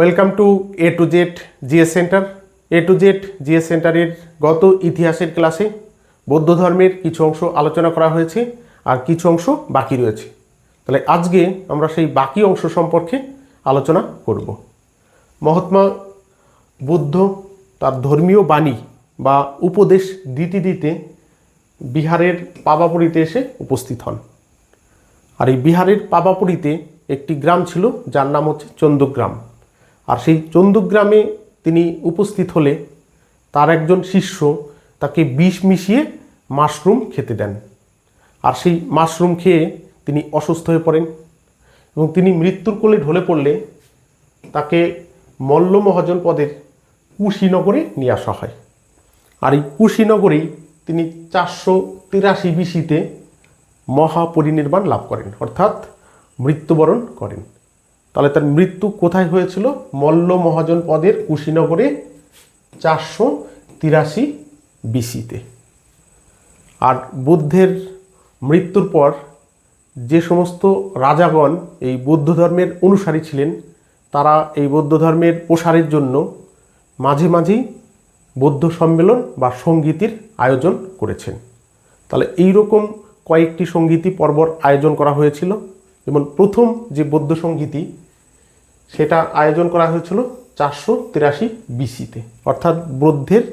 Welcome to A to Z GS centre A to Z GS সেন্টারের গত ইতিহাসের ক্লাসে বৌদ্ধ ধর্মের কিছু অংশ আলোচনা করা হয়েছে আর কিছু অংশ বাকি রয়েছে। তাহলে আজকে আমরা সেই বাকি অংশ সম্পর্কে আলোচনা করব। মহাত্মা বুদ্ধ তার ধর্মীয় বাণী বা উপদেশ দিতে দিতে বিহারের পাবাপুরীতে এসে উপস্থিত হন। আর এই বিহারের পাবাপুরীতে একটি গ্রাম ছিল, যার নাম হচ্ছে চন্দুগ্রাম আর সেই চন্দুগ্রামে তিনি উপস্থিত হলে তার একজন শিষ্য তাকে বিষ মিশিয়ে মাশরুম খেতে দেন। আর সেই মাশরুম খেয়ে তিনি অসুস্থ হয়ে পড়েন এবং তিনি মৃত্যুর কোলে ঢলে পড়লে তাকে মল্ল মহাজন পদের কুশীনগরে নিয়ে আসা হয়। আর এই কুশীনগরেই তিনি চারশো তিরাশি বিশিতে মহাপরিনির্বাণ লাভ করেন, অর্থাৎ মৃত্যুবরণ করেন। তাহলে তার মৃত্যু কোথায় হয়েছিল? মল্ল মহাজন পদের কুশীনগরে চারশো তিরাশি বিসিতে আর বুদ্ধের মৃত্যুর পর যে সমস্ত রাজাগণ এই বৌদ্ধ ধর্মের অনুসারী ছিলেন, তারা এই বৌদ্ধ ধর্মের প্রসারের জন্য মাঝে মাঝেই বৌদ্ধ সম্মেলন বা সঙ্গীতির আয়োজন করেছেন। তাহলে এই রকম কয়েকটি সঙ্গীতি পর্বর আয়োজন করা হয়েছিল। যেমন প্রথম যে বৌদ্ধ সঙ্গীতি সেটা আয়োজন করা হয়েছিল চারশো তিরাশি বিসিতে, অর্থাৎ বৌদ্ধের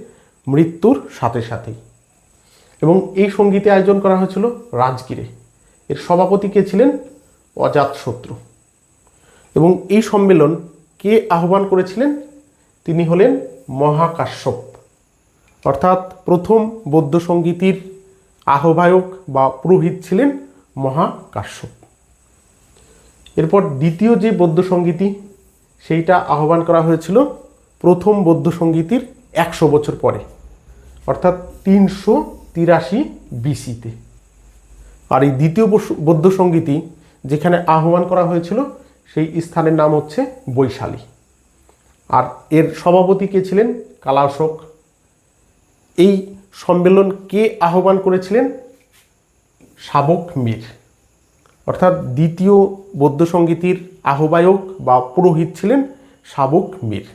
মৃত্যুর সাথে সাথেই। এবং এই সঙ্গীতে আয়োজন করা হয়েছিল রাজগিরে। এর সভাপতি কে ছিলেন? অজাতশত্রু এবং এই সম্মেলন কে আহ্বান করেছিলেন? তিনি হলেন মহাকাশ্যপ, অর্থাৎ প্রথম বৌদ্ধ সঙ্গীতির আহ্বায়ক বা পুরোহিত ছিলেন মহাকাশ্যপ। এরপর দ্বিতীয় যে বৌদ্ধ সঙ্গীতি সেইটা আহ্বান করা হয়েছিল প্রথম বৌদ্ধ সঙ্গীতির একশো বছর পরে, অর্থাৎ তিনশো তিরাশি বিসিতে। আর এই দ্বিতীয় বৌদ্ধ সঙ্গীতি যেখানে আহ্বান করা হয়েছিল সেই স্থানের নাম হচ্ছে বৈশালী। আর এর সভাপতি কে ছিলেন? কালাশোক এই সম্মেলন কে আহ্বান করেছিলেন? শাবক মীর। অর্থাৎ দ্বিতীয় বৌদ্ধ সঙ্গীতির আহ্বায়ক বা পুরোহিত ছিলেন শাবক মীর।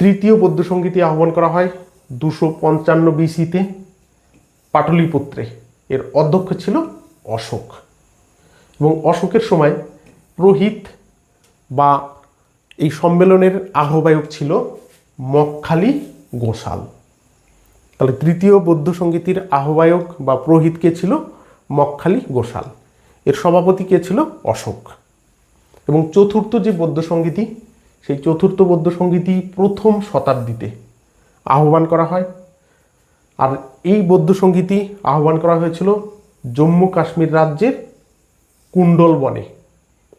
তৃতীয় বৌদ্ধ সঙ্গীতি আহ্বান করা হয় দুশো পঞ্চান্ন বিসিতে পাটলিপুত্রে এর অধ্যক্ষ ছিল অশোক। এবং অশোকের সময় পুরোহিত বা এই সম্মেলনের আহ্বায়ক ছিল মক্ষালী গোসাল। তাহলে তৃতীয় বৌদ্ধ সঙ্গীতির আহ্বায়ক বা পুরোহিত কে ছিল মক্ষালী গোসাল এর সভাপতি কে ছিল? অশোক। এবং চতুর্থ যে বৌদ্ধ সঙ্গীতি সেই চতুর্থ বৌদ্ধ সঙ্গীতি প্রথম শতাব্দীতে আহ্বান করা হয়। আর এই বৌদ্ধ সঙ্গীতি আহ্বান করা হয়েছিল জম্মু কাশ্মীর রাজ্যের কুণ্ডল বনে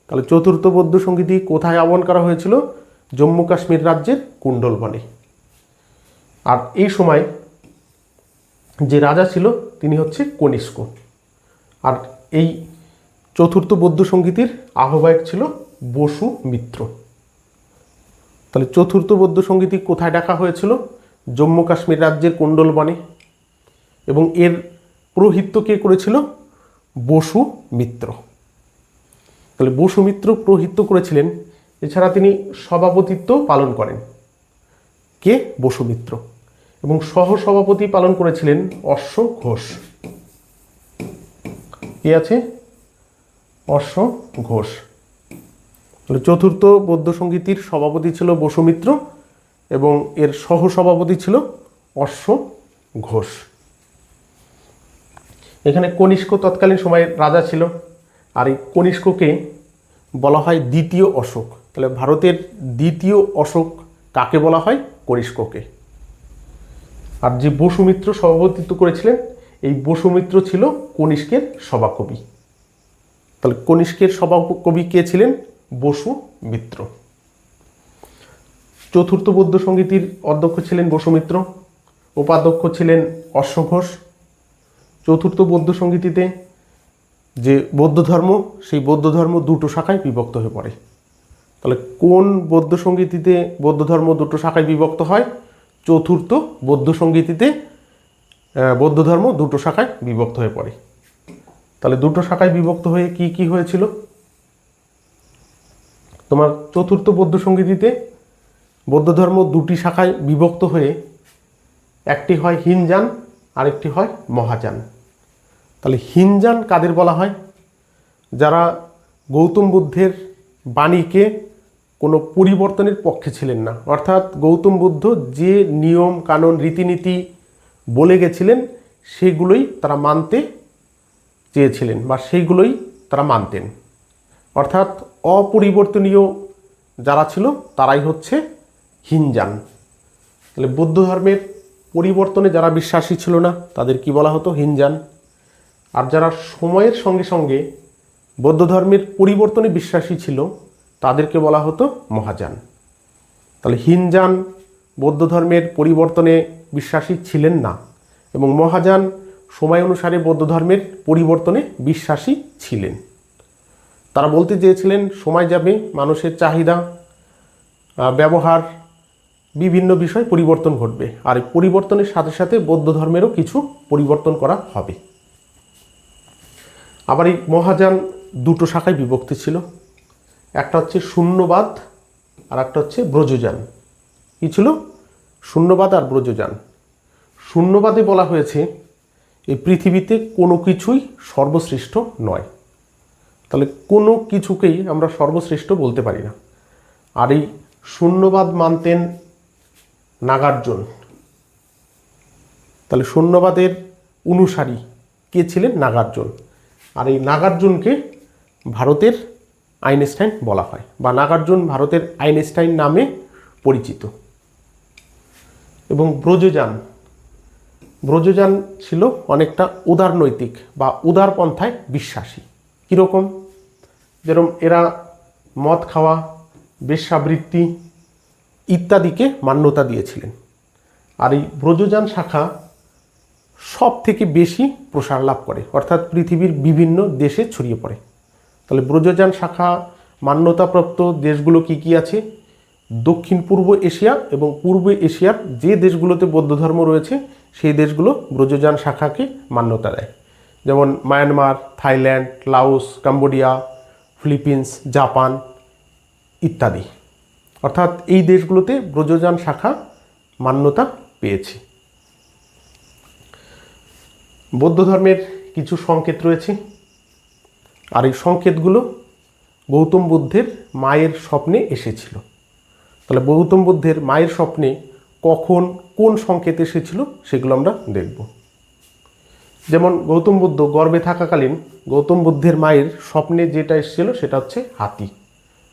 তাহলে চতুর্থ বৌদ্ধ সঙ্গীতি কোথায় আহ্বান করা হয়েছিল? জম্মু কাশ্মীর রাজ্যের কুণ্ডল বনে আর এই সময় যে রাজা ছিল, তিনি হচ্ছে কনিষ্ক। আর এই চতুর্থ বৌদ্ধ সঙ্গীতের আহ্বায়ক ছিল বসু মিত্র। তাহলে চতুর্থ বৌদ্ধ সঙ্গীতি কোথায় ডাকা হয়েছিল? জম্মু কাশ্মীর রাজ্যের কুণ্ডল এবং এর পুরোহিত্য কে করেছিল? বসু মিত্র। তাহলে বসু মিত্র পুরোহিত্য করেছিলেন, এছাড়া তিনি সভাপতিত্ব পালন করেন। কে? বসু মিত্র। এবং সহসভাপতি পালন করেছিলেন অশ্ব ঘোষ। কে আছে? অশ্ব ঘোষ। চতুর্থ বৌদ্ধ সঙ্গীতির সভাপতি ছিল বসুমিত্র এবং এর সহসভাপতি ছিল অশ্ব ঘোষ। এখানে কনিষ্ক তৎকালীন সময়ে রাজা ছিল। আর এই কনিষ্ককে বলা হয় দ্বিতীয় অশোক। তাহলে ভারতের দ্বিতীয় অশোক কাকে বলা হয়? কনিষ্ককে। আর যে বসুমিত্র সভাপতিত্ব করেছিলেন এই বসুমিত্র ছিল কনিষ্কের সভাকবি। তাহলে কনিষ্কের সভাকবি কে ছিলেন? বসু মিত্র। চতুর্থ বৌদ্ধ সঙ্গীতির অধ্যক্ষ ছিলেন বসুমিত্র, উপাধ্যক্ষ ছিলেন অশ্বঘোষ চতুর্থ বৌদ্ধ সঙ্গীতিতে যে বৌদ্ধ ধর্ম, সেই বৌদ্ধ ধর্ম দুটো শাখায় বিভক্ত হয়ে পড়ে। তাহলে কোন বৌদ্ধ সঙ্গীতিতে বৌদ্ধ ধর্ম দুটো শাখায় বিভক্ত হয়? চতুর্থ বৌদ্ধ সঙ্গীতিতে বৌদ্ধ ধর্ম দুটো শাখায় বিভক্ত হয়ে পড়ে। তাহলে দুটো শাখায় বিভক্ত হয়ে কি কি হয়েছিল? তোমার চতুর্থ বৌদ্ধ সঙ্গীতিতে বৌদ্ধ ধর্ম দুটি শাখায় বিভক্ত হয়ে একটি হয় হিনজান, আরেকটি হয় মহাযান। তাহলে হিনজান কাদের বলা হয়? যারা গৌতম বুদ্ধের বাণীকে কোনো পরিবর্তনের পক্ষে ছিলেন না। অর্থাৎ গৌতম বুদ্ধ যে নিয়ম, কানুন, রীতিনীতি বলে গেছিলেন, সেগুলোই তারা মানতে চেয়েছিলেন বা সেইগুলোই তারা মানতেন। অর্থাৎ অপরিবর্তনীয় যারা ছিল, তারাই হচ্ছে হিনজান। তাহলে বৌদ্ধ ধর্মের পরিবর্তনে যারা বিশ্বাসী ছিল না, তাদের কি বলা হতো? হিনজান। আর যারা সময়ের সঙ্গে সঙ্গে বৌদ্ধ ধর্মের পরিবর্তনে বিশ্বাসী ছিল, তাদেরকে বলা হতো মহাযান। তাহলে হিনজান বৌদ্ধ ধর্মের পরিবর্তনে বিশ্বাসী ছিলেন না এবং মহাযান সময় অনুসারে বৌদ্ধ ধর্মের পরিবর্তনে বিশ্বাসী ছিলেন। তারা বলতে চেয়েছিলেন, সময় যাবে, মানুষের চাহিদা ব্যবহার, বিভিন্ন বিষয় পরিবর্তন ঘটবে। আর পরিবর্তনের সাথে সাথে বৌদ্ধ ধর্মেরও কিছু পরিবর্তন করা হবে। আবার এই মহাযান দুটো শাখায় বিভক্তি ছিল। একটা হচ্ছে শূন্যবাদ আর একটা হচ্ছে ব্রজযান। কি ছিল? শূন্যবাদ আর ব্রজযান। শূন্যবাদে বলা হয়েছে, এই পৃথিবীতে কোনো কিছুই সর্বশ্রেষ্ঠ নয়। তাহলে কোনো কিছুকেই আমরা সর্বশ্রেষ্ঠ বলতে পারি না। আর এই শূন্যবাদ মানতেন নাগার্জুন। তাহলে শূন্যবাদের অনুসারী কে ছিলেন? নাগার্জুন। আর এই নাগার্জুনকে ভারতের আইনস্টাইন বলা হয়, বা নাগার্জুন ভারতের আইনস্টাইন নামে পরিচিত। এবং ব্রজযান। ব্রজযান ছিল অনেকটা উদারনৈতিক বা উদার পন্থায় বিশ্বাসী। কীরকম? যেরকম এরা মদ খাওয়া, বেশ্যাবৃত্তি ইত্যাদিকে মান্যতা দিয়েছিলেন। আর এই ব্রজযান শাখা সব থেকে বেশি প্রসার লাভ করে, অর্থাৎ পৃথিবীর বিভিন্ন দেশে ছড়িয়ে পড়ে। তাহলে ব্রজযান শাখা মান্যতাপ্রাপ্ত দেশগুলো কি কি আছে? দক্ষিণ পূর্ব এশিয়া এবং পূর্ব এশিয়ার যে দেশগুলোতে বৌদ্ধ ধর্ম রয়েছে, সেই দেশগুলো ব্রজযান শাখাকে মান্যতা দেয়। যেমন Myanmar, Thailand, Laos, Cambodia, Philippines, Japan ইত্যাদি। অর্থাৎ এই দেশগুলোতে ব্রজযান শাখা মান্যতা পেয়েছে। বৌদ্ধ ধর্মের কিছু সংকেত রয়েছে। আর এই সংকেতগুলো গৌতম বুদ্ধের মায়ের স্বপ্নে এসেছিল। তাহলে গৌতম বুদ্ধের মায়ের স্বপ্নে কখন কোন সংকেত এসেছিল সেগুলো আমরা দেখব। যেমন গৌতম বুদ্ধ গর্বে থাকাকালীন গৌতম বুদ্ধের মায়ের স্বপ্নে যেটা এসেছিল সেটা হচ্ছে হাতি।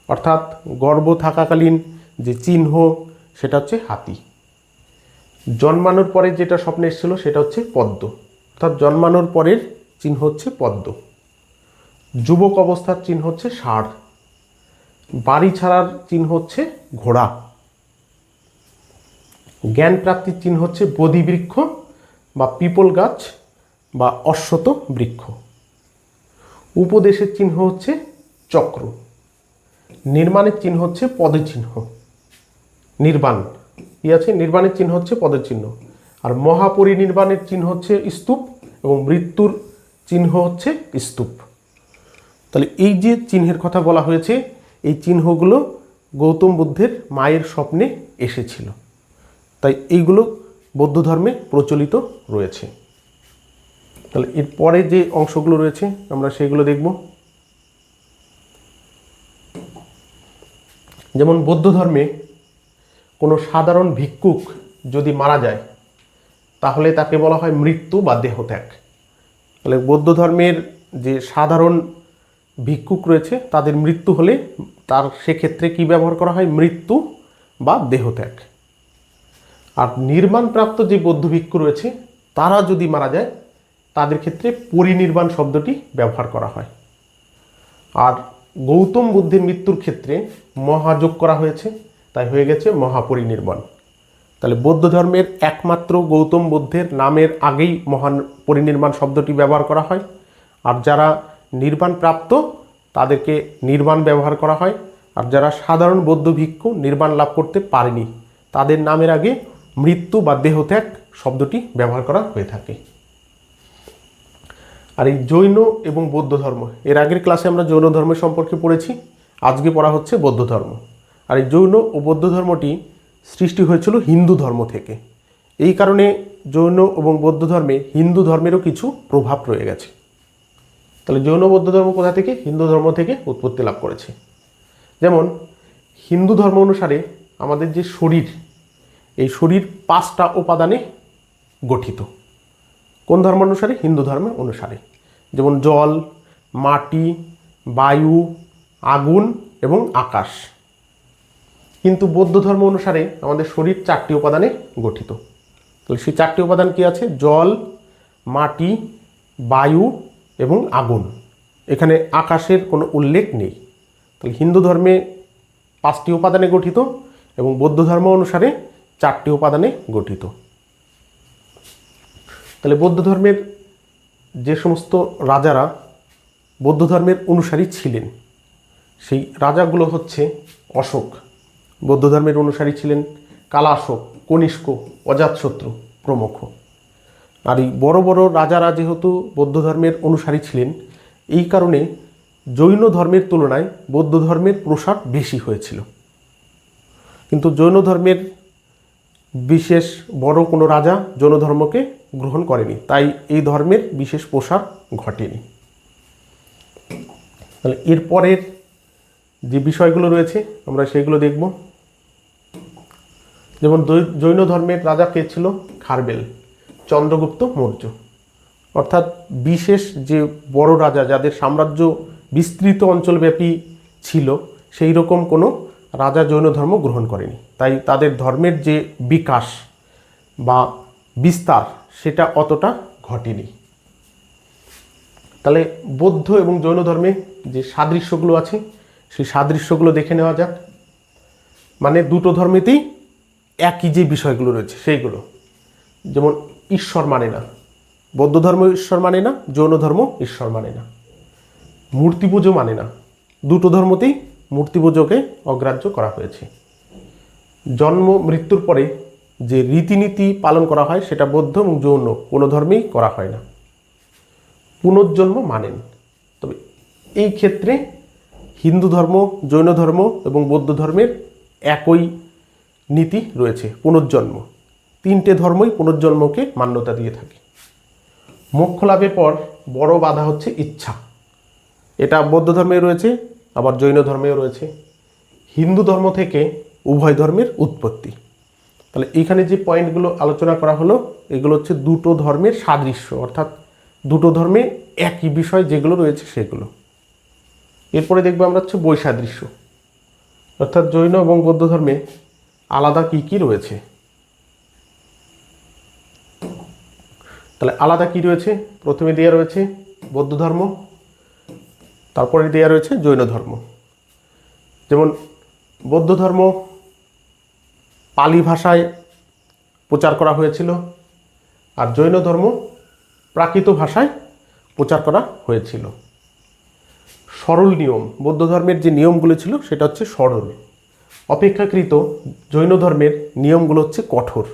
অর্থাৎ গর্ব থাকাকালীন যে চিহ্ন সেটা হচ্ছে হাতি। জন্মানোর পরে যেটা স্বপ্নে এসেছিল সেটা হচ্ছে পদ্ম। অর্থাৎ জন্মানোর পরের চিহ্ন হচ্ছে পদ্ম। যুবক অবস্থার চিহ্ন হচ্ছে ষাঁড়। বাড়ি ছাড়ার চিহ্ন হচ্ছে ঘোড়া। জ্ঞান প্রাপ্তির চিহ্ন হচ্ছে বোধি বৃক্ষ বা পিপল গাছ বা অশ্বত বৃক্ষ। উপদেশের চিহ্ন হচ্ছে চক্র। নির্মাণের চিহ্ন হচ্ছে পদের চিহ্ন। নির্বাণ। কি আছে? নির্বাণের চিহ্ন হচ্ছে পদের চিহ্ন। আর মহাপরিনির্বাণের চিহ্ন হচ্ছে স্তূপ এবং মৃত্যুর চিহ্ন হচ্ছে স্তূপ। তাহলে এই যে চিহ্নের কথা বলা হয়েছে এই চিহ্নগুলো গৌতম বুদ্ধের মায়ের স্বপ্নে এসেছিল। তাই এইগুলো বৌদ্ধ ধর্মে প্রচলিত রয়েছে। তাহলে এর পরে যে অংশগুলো রয়েছে, আমরা সেগুলো দেখব। যেমন বৌদ্ধ ধর্মে কোনো সাধারণ ভিক্ষুক যদি মারা যায়, তাহলে তাকে বলা হয় মৃত্যু বা দেহত্যাগ। তাহলে বৌদ্ধ ধর্মের যে সাধারণ ভিক্ষুক রয়েছে, তাদের মৃত্যু হলে তার সেক্ষেত্রে কি ব্যবহার করা হয়? মৃত্যু বা দেহত্যাগ। আর নির্মাণপ্রাপ্ত যে বৌদ্ধ ভিক্ষু রয়েছে, তারা যদি মারা যায়, তাদের ক্ষেত্রে পরিনির্বাণ শব্দটি ব্যবহার করা হয়। আর গৌতম বুদ্ধের মৃত্যুর ক্ষেত্রে মহাযোগ করা হয়েছে, তাই হয়ে গেছে মহাপরিনির্বাণ। তাহলে বৌদ্ধ ধর্মের একমাত্র গৌতম বুদ্ধের নামের আগেই মহান পরিনির্বাণ শব্দটি ব্যবহার করা হয়। আর যারা নির্বাণ প্রাপ্ত তাদেরকে নির্বাণ ব্যবহার করা হয়। আর যারা সাধারণ বৌদ্ধ ভিক্ষু নির্বাণ লাভ করতে পারেনি, তাদের নামের আগে মৃত্যু বা দেহত্যাগ শব্দটি ব্যবহার করা হয়ে থাকে। আর এই জৈন এবং বৌদ্ধ ধর্ম, এর আগের ক্লাসে আমরা জৈন ধর্ম সম্পর্কে পড়েছি, আজকে পড়া হচ্ছে বৌদ্ধ ধর্ম। আর এই জৈন ও বৌদ্ধ ধর্মটি সৃষ্টি হয়েছিল হিন্দু ধর্ম থেকে। এই কারণে জৈন এবং বৌদ্ধ ধর্মে হিন্দু ধর্মেরও কিছু প্রভাব রয়ে গেছে। তাহলে জৈন বৌদ্ধ ধর্ম কোথা থেকে? হিন্দু ধর্ম থেকে উৎপত্তি লাভ করেছে। যেমন, হিন্দু ধর্ম অনুসারে আমাদের যে শরীর, এই শরীর পাঁচটা উপাদানে গঠিত। কোন ধর্ম অনুসারে? হিন্দু ধর্ম অনুসারে। যেমন, জল, মাটি, বায়ু, আগুন এবং আকাশ। কিন্তু বৌদ্ধ ধর্ম অনুসারে আমাদের শরীর চারটি উপাদানে গঠিত। তাহলে সেই চারটি উপাদান কি আছে? জল, মাটি, বায়ু এবং আগুন। এখানে আকাশের কোনো উল্লেখ নেই। তাহলে হিন্দু ধর্মে পাঁচটি উপাদানে গঠিত এবং বৌদ্ধ ধর্ম অনুসারে চারটি উপাদানে গঠিত। তাহলে বৌদ্ধ ধর্মের যে সমস্ত রাজারা বৌদ্ধ ধর্মের অনুসারী ছিলেন, সেই রাজাগুলো হচ্ছে অশোক। বৌদ্ধ ধর্মের অনুসারী ছিলেন কালাশোক, কনিষ্ক, অজাতশত্রু প্রমুখ। আর এই বড় বড় রাজারা যেহেতু বৌদ্ধ ধর্মের অনুসারী ছিলেন, এই কারণে জৈন ধর্মের তুলনায় বৌদ্ধ ধর্মের প্রসার বেশি হয়েছিল। কিন্তু জৈন ধর্মের বিশেষ বড় কোনো রাজা জৈন ধর্মকে গ্রহণ করেনি, তাই এই ধর্মের বিশেষ প্রসার ঘটেনি। তাহলে এরপরের যে বিষয়গুলো রয়েছে, আমরা সেগুলো দেখব। যেমন জৈন ধর্মের রাজা কে ছিল? খারবেল। চন্দ্রগুপ্ত মৌর্য। অর্থাৎ বিশেষ যে বড় রাজা যাদের সাম্রাজ্য বিস্তৃত অঞ্চলব্যাপী ছিল সেই রকম কোনো রাজা জৈন ধর্ম গ্রহণ করেনি। তাই তাদের ধর্মের যে বিকাশ বা বিস্তার, সেটা অতটা ঘটেনি। তাহলে বৌদ্ধ এবং জৈন ধর্মে যে সাদৃশ্যগুলো আছে, সেই সাদৃশ্যগুলো দেখে নেওয়া যাক। মানে দুটো ধর্মেতেই একই যে বিষয়গুলো রয়েছে, সেইগুলো। যেমন ঈশ্বর মানে না। বৌদ্ধ ধর্ম ঈশ্বর মানে না জৈন ধর্ম ঈশ্বর মানে না। মূর্তি পুজো মানে না। দুটো ধর্মতেই মূর্তি পুজোকে অগ্রাহ্য করা হয়েছে। জন্ম, মৃত্যুর পরে যে রীতিনীতি পালন করা হয় সেটা বৌদ্ধ এবং জৈন কোনো ধর্মেই করা হয় না। পুনর্জন্ম মানেন। তবে এই ক্ষেত্রে হিন্দু ধর্ম জৈন ধর্ম এবং বৌদ্ধ ধর্মের একই নীতি রয়েছে, পুনর্জন্ম। তিনটে ধর্মই পুনর্জন্মকে মান্যতা দিয়ে থাকে। মোক্ষ লাভের পর বড় বাধা হচ্ছে ইচ্ছা। এটা বৌদ্ধ ধর্মে রয়েছে, আবার জৈন ধর্মেও রয়েছে। হিন্দু ধর্ম থেকে উভয় ধর্মের উৎপত্তি। তাহলে এইখানে যে পয়েন্টগুলো আলোচনা করা হলো, এগুলো হচ্ছে দুটো ধর্মের সাদৃশ্য, অর্থাৎ দুটো ধর্মে একই বিষয় যেগুলো রয়েছে সেগুলো। এরপরে দেখব আমরা হচ্ছে বৈসাদৃশ্য। অর্থাৎ জৈন এবং বৌদ্ধ ধর্মে আলাদা কি কি রয়েছে? তাহলে আলাদা কি রয়েছে? প্রথমে দেওয়া রয়েছে বৌদ্ধ ধর্ম, তারপরে দেওয়া রয়েছে জৈন ধর্ম। যেমন বৌদ্ধ ধর্ম পালি ভাষায় প্রচার করা হয়েছিল আর জৈন ধর্ম প্রাকৃত ভাষায় প্রচার করা হয়েছিল। সরল নিয়ম, বৌদ্ধ ধর্মের যে নিয়মগুলো ছিল সেটা হচ্ছে সরল। অপেক্ষাকৃত জৈন ধর্মের নিয়মগুলো হচ্ছে কঠোর।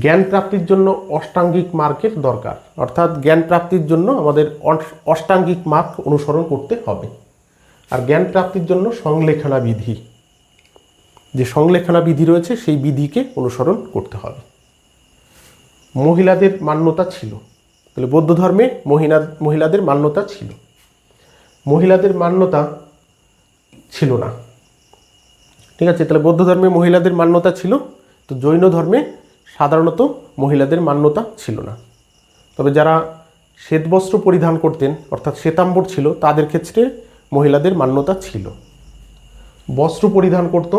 জ্ঞান প্রাপ্তির জন্য অষ্টাঙ্গিক মার্কের দরকার। অর্থাৎ জ্ঞান প্রাপ্তির জন্য আমাদের অষ্টাঙ্গিক মার্ক অনুসরণ করতে হবে। আর জ্ঞান প্রাপ্তির জন্য সংলেখনা বিধি যে সংলেখনা বিধি রয়েছে, সেই বিধিকে অনুসরণ করতে হবে। মহিলাদের মান্যতা ছিল। তাহলে বৌদ্ধ ধর্মে মহিলা, মহিলাদের মান্যতা ছিল। মহিলাদের মান্যতা ছিল না। ঠিক আছে? তাহলে বৌদ্ধ ধর্মে মহিলাদের মান্যতা ছিল। তো জৈন ধর্মে সাধারণত মহিলাদের মান্যতা ছিল না। তবে যারা শ্বেতবস্ত্র পরিধান করতেন, অর্থাৎ শ্বেতাম্বর ছিল, তাদের ক্ষেত্রে মহিলাদের মান্যতা ছিল। বস্ত্র পরিধান করত,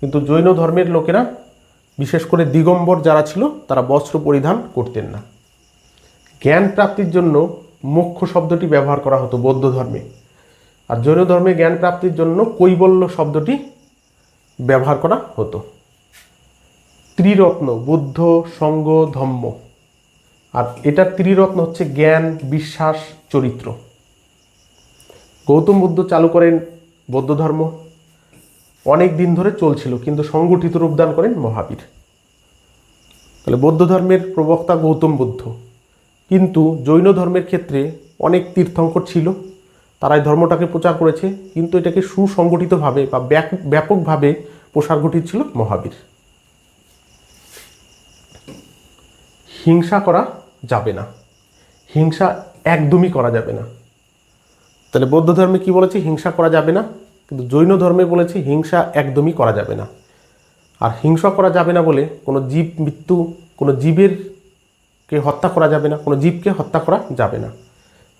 কিন্তু জৈন ধর্মের লোকেরা, বিশেষ করে দিগম্বর যারা ছিল, তারা বস্ত্র পরিধান করতেন না। জ্ঞান প্রাপ্তির জন্য মোক্ষ শব্দটি ব্যবহার করা হতো বৌদ্ধ ধর্মে। আর জৈন ধর্মে জ্ঞান প্রাপ্তির জন্য কৈবল্য শব্দটি ব্যবহার করা হতো। ত্রিরত্ন, বুদ্ধ, সঙ্গ, ধম্ম। আর এটার ত্রিরত্ন হচ্ছে জ্ঞান, বিশ্বাস, চরিত্র। গৌতম বুদ্ধ চালু করেন বৌদ্ধ ধর্ম। অনেক দিন ধরে চলছিল, কিন্তু সংগঠিত রূপদান করেন মহাবীর। তাহলে বৌদ্ধ ধর্মের প্রবক্তা গৌতম বুদ্ধ। কিন্তু জৈন ধর্মের ক্ষেত্রে অনেক তীর্থঙ্কর ছিল তারা এই ধর্মটাকে প্রচার করেছে, কিন্তু এটাকে সুসংগঠিতভাবে বা ব্যাপকভাবে প্রসার ঘটিয়েছিল মহাবীর। হিংসা করা যাবে না। হিংসা একদমই করা যাবে না। তাহলে বৌদ্ধ ধর্মে কি বলেছে? হিংসা করা যাবে না। কিন্তু জৈন ধর্মে বলেছে হিংসা একদমই করা যাবে না। আর হিংসা করা যাবে না বলে কোনো জীব মৃত্যু, কোনো জীবের কে হত্যা করা যাবে না, কোনো জীবকে হত্যা করা যাবে না।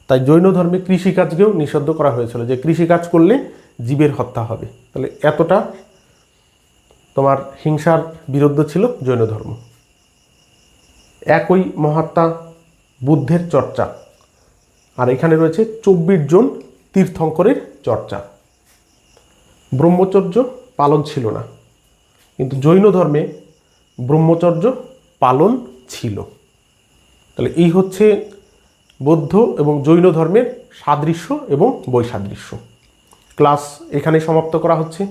তাই জৈন ধর্মে কৃষিকাজকেও নিষিদ্ধ করা হয়েছিল যে কৃষিকাজ করলে জীবের হত্যা হবে। তাহলে এতটা তোমার হিংসার বিরুদ্ধ ছিল জৈন ধর্ম। একই মহাত্মা বুদ্ধের চর্চা। আর এখানে রয়েছে চব্বিশ জন তীর্থঙ্করের চর্চা। ব্রহ্মচর্য পালন ছিল না, কিন্তু জৈন ধর্মে ব্রহ্মচর্য পালন ছিল। তাহলে এই হচ্ছে বৌদ্ধ এবং জৈন ধর্মের সাদৃশ্য এবং বৈসাদৃশ্য। ক্লাস এখানে সমাপ্ত করা হচ্ছে।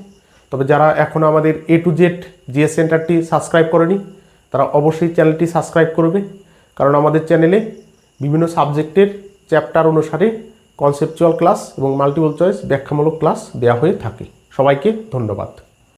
তবে যারা এখনও আমাদের এ টু জেড জিএস সেন্টারটি সাবস্ক্রাইব করেনি তারা অবশ্যই চ্যানেলটি সাবস্ক্রাইব করবে, কারণ আমাদের চ্যানেলে বিভিন্ন সাবজেক্টের চ্যাপ্টার অনুসারে কনসেপচুয়াল ক্লাস এবং মাল্টিপল চয়েস ব্যাখ্যামূলক ক্লাস দেওয়া হয়ে থাকে। সবাইকে ধন্যবাদ।